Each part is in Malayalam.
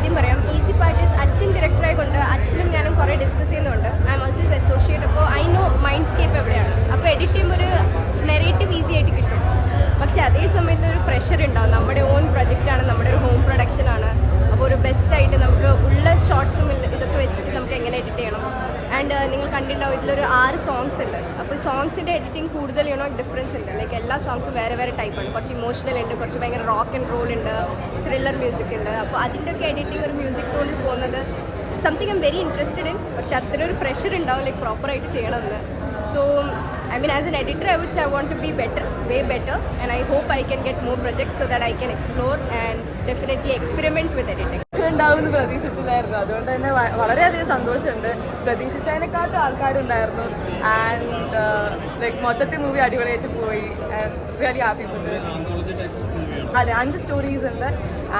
പറയാം. ഈസി പാർട്ടീസ് അച്ഛൻ ഡയറക്ടറായി കൊണ്ട് അച്ഛനും ഞാനും കുറേ ഡിസ്കസ് ചെയ്യുന്നുണ്ട്. ഐ എം ഓൾസോ അസോസിയേറ്റ് അപ്പോൾ ഐ നോ മൈൻഡ് സ്കേപ്പ് എവിടെയാണ്. അപ്പോൾ എഡിറ്റ് ചെയ്യുമ്പോൾ ഒരു നെറേറ്റീവ് ഈസി ആയിട്ട് കിട്ടും. പക്ഷേ അതേ സമയത്ത് ഒരു പ്രഷർ ഉണ്ടാവും. നമ്മുടെ ഓൺ പ്രൊജക്റ്റാണ് നമ്മുടെ ഒരു ഹോം പ്രൊഡക്ഷനാണ് അപ്പോൾ ഒരു ബെസ്റ്റായിട്ട് നമുക്ക് ഉള്ള ഷോർട്സും ഇതൊക്കെ വെച്ചിട്ട് നമുക്ക് എങ്ങനെ എഡിറ്റ് ചെയ്യണം? ആൻഡ് നിങ്ങൾ കണ്ടിട്ടുണ്ടാവും ഇതിലൊരു ആറ് സോങ്സ് ഉണ്ട്. അപ്പോൾ സോങ്സിന്റെ എഡിറ്റിംഗ് കൂടുതൽ യൂണോ ഡിഫറൻസ് ഉണ്ട്. ലൈക്ക് എല്ലാ സോങ്സും വേറെ വേറെ ടൈപ്പാണ് കുറച്ച് ഇമോഷണൽ ഉണ്ട് കുറച്ച് ഭയങ്കര റോക്ക് ആൻഡ് റോൾ ഉണ്ട് ത്രില്ലർ മ്യൂസിക് ഉണ്ട്. അപ്പോൾ അതിന്റെയൊക്കെ എഡിറ്റിംഗ് ഒരു മ്യൂസിക് ടോണിൽ പോകുന്നത് something I'm very interested in പക്ഷെ അത്രയൊരു പ്രഷർ ഉണ്ടാവും ലൈക്ക് പ്രോപ്പറായിട്ട് ചെയ്യണമെന്ന്. So I mean, as an editor, I would say I want to be better, way better, and I hope I can get more projects so that I can explore and definitely experiment with editing. ഉണ്ടാവുമെന്ന് പ്രതീക്ഷിച്ചില്ലായിരുന്നു അതുകൊണ്ട് തന്നെ വളരെയധികം സന്തോഷമുണ്ട് പ്രതീക്ഷിച്ചതിനെക്കാട്ടും ആൾക്കാരുണ്ടായിരുന്നു ആൻഡ് ലൈക്ക് മൊത്തത്തിൽ മൂവി അടിപൊളിയായിട്ട് പോയി റിയലി ഹാപ്പി അതെ അഞ്ച് സ്റ്റോറീസ് ഉണ്ട്.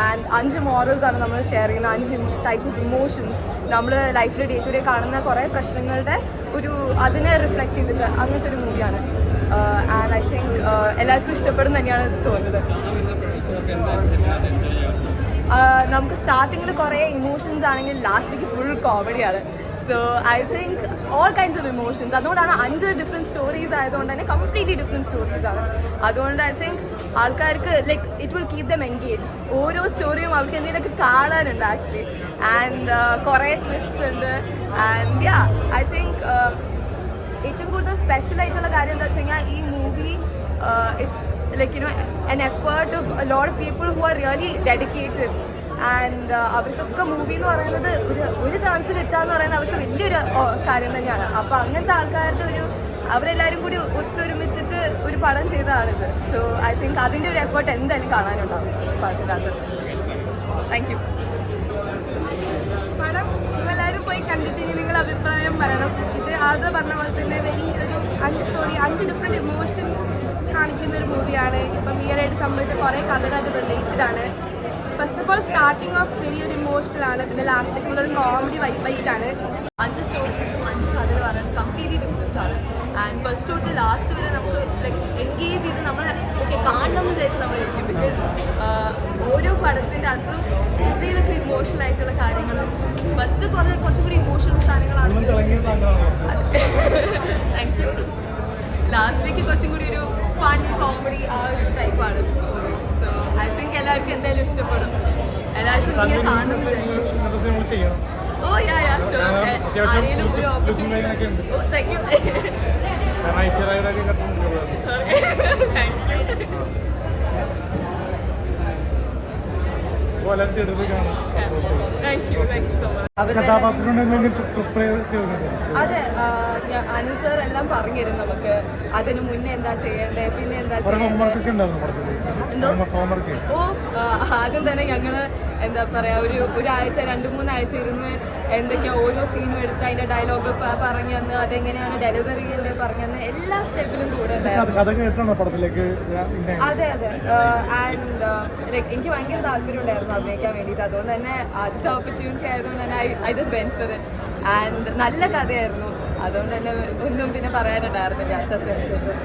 ആൻഡ് അഞ്ച് മോറൽസ് ആണ് നമ്മൾ ഷെയർ ചെയ്യുന്നത്. അഞ്ച് ടൈപ്സ് ഓഫ് ഇമോഷൻസ് നമ്മൾ ലൈഫിൽ ഡേ ടു ഡേ കാണുന്ന കുറേ പ്രശ്നങ്ങളുടെ ഒരു അതിനെ റിഫ്ലക്റ്റ് ചെയ്തിട്ട് അങ്ങനത്തെ ഒരു മൂവിയാണ് ആൻഡ് ഐ തിങ്ക് എല്ലാവർക്കും ഇഷ്ടപ്പെടും തന്നെയാണ് തോന്നുന്നത്. ആഹ് നമുക്ക് സ്റ്റാർട്ടിങ്ങിൽ കുറേ ഇമോഷൻസ് ആണെങ്കിൽ ലാസ്റ്റിലേക്ക് ഫുൾ കോമഡിയാണ് so I think all kinds of emotions അതുകൊണ്ടാണ് അഞ്ച് ഡിഫറെന്റ് സ്റ്റോറീസ് ആയതുകൊണ്ട് തന്നെ കംപ്ലീറ്റ്ലി ഡിഫറെന്റ് സ്റ്റോറീസ് ആണ്. അതുകൊണ്ട് ഐ തിങ്ക് ആൾക്കാർക്ക് like it will keep them engage ഓരോ സ്റ്റോറിയും അവർക്ക് എന്തെങ്കിലുമൊക്കെ കാണാനുണ്ട് ആക്ച്വലി ആൻഡ് കുറേ ട്വിസ്റ്റ് ഉണ്ട്. ആൻഡ് യാ ഐ തിങ്ക് ഏറ്റവും കൂടുതൽ സ്പെഷ്യൽ ആയിട്ടുള്ള കാര്യം എന്താ വെച്ച് കഴിഞ്ഞാൽ ഈ movie it's like you know an effort of lot of people who are really dedicated and അവർക്കൊക്കെ മൂവി എന്ന് പറയുന്നത് ഒരു ഒരു ചാൻസ് കിട്ടാന്ന് പറയുന്നത് അവർക്ക് വലിയൊരു കാര്യം തന്നെയാണ്. അപ്പോൾ അങ്ങനത്തെ ആൾക്കാരുടെ ഒരു അവരെല്ലാവരും കൂടി ഒത്തൊരുമിച്ചിട്ട് ഒരു പടം ചെയ്തതാണിത്. സോ ഐ തിങ്ക് അതിന്റെ ഒരു എഫേർട്ട് എന്തായാലും കാണാനുണ്ടാവും പടത്തിനകത്ത്. താങ്ക് യു പടം എല്ലാവരും പോയി കണ്ടിട്ട് ഇനി നിങ്ങൾ അഭിപ്രായം പറയണം. ഇത് ആദ്യം പറഞ്ഞ പോലെ തന്നെ വെരി ഒരു അഞ്ച് സ്റ്റോറി അഞ്ച് ഡിഫറെന്റ് ഇമോഷൻസ് കാണിക്കുന്ന ഒരു മൂവിയാണ് ഇപ്പം ഈയിടെയായിട്ട് സംബന്ധിച്ച കുറേ കഥകൾ അത് റിലേറ്റഡ് ആണ്. ഓൾ സ്റ്റാർട്ടിങ് ഓഫ് വലിയൊരു ഇമോഷണൽ ആണ്. പിന്നെ ലാസ്റ്റിലേക്ക് ഒരു കോമഡി വൈബായിട്ടാണ് അഞ്ച് സ്റ്റോറീസും അഞ്ച് കഥകളാണ് കംപ്ലീറ്റ്ലി ഡിഫറെന്റ് ആണ്. ആൻഡ് ഫസ്റ്റ് തൊട്ട് ലാസ്റ്റ് വരെ നമുക്ക് ലൈക്ക് എൻഗേജ് ചെയ്ത് നമ്മൾ ഓക്കെ കാണണം എന്ന് വിചാരിച്ച് നമ്മൾ ഇരിക്കും. ബിക്കോസ് ഓരോ പടത്തിന്റെ അകത്തും എന്തെങ്കിലുമൊക്കെ ഇമോഷണൽ ആയിട്ടുള്ള കാര്യങ്ങളും ഫസ്റ്റ് കുറേ കുറച്ചും കൂടി ഇമോഷണൽ സാധനങ്ങളാണ്. താങ്ക് യു ലാസ്റ്റിലേക്ക് കുറച്ചും കൂടി ഒരു ഫൺ കോമഡി ആ ഒരു ടൈപ്പാണ് സോ ഐ തിങ്ക് എല്ലാവർക്കും എന്തായാലും ഇഷ്ടപ്പെടും. എല്ലാവർക്കും ഇങ്ങനെ കാണണം ഓ യാ യാ ഷുവർ ആരെങ്കിലും ഒരു opportunity oh thank you sorry thank you thank you thank you so much അതെ അനിൽ സർ എല്ലാം പറഞ്ഞിരുന്നു നമുക്ക്. അതിന് മുന്നേ എന്താ ചെയ്യേണ്ടത് പിന്നെ എന്താ ചെയ്യേണ്ടത് എന്തോ? ഓ ആദ്യം തന്നെ ഞങ്ങൾ എന്താ പറയാ ഒരു ഒരാഴ്ച രണ്ട് മൂന്നാഴ്ച ഇരുന്ന് എന്തൊക്കെയാ ഓരോ സീനും എടുത്ത് അതിന്റെ ഡയലോഗ് പറഞ്ഞു തന്ന് അതെങ്ങനെയാണ് ഡെലിവറി ചെയ്യേണ്ടത് പറഞ്ഞു തന്ന് എല്ലാ സ്റ്റെപ്പിലും കൂടെ അതെ അതെ. ആൻഡ് ലൈക്ക് എനിക്ക് ഭയങ്കര താല്പര്യം ഉണ്ടായിരുന്നു അഭിനയിക്കാൻ വേണ്ടിയിട്ട്. അതുകൊണ്ട് തന്നെ ആദ്യത്തെ ഓപ്പർച്യൂണിറ്റി ആയതുകൊണ്ട് തന്നെ I just went for it and നല്ല കഥയായിരുന്നു. അതുകൊണ്ട് തന്നെ ഒന്നും പിന്നെ പറയാനുണ്ടായിരുന്നില്ല. Just for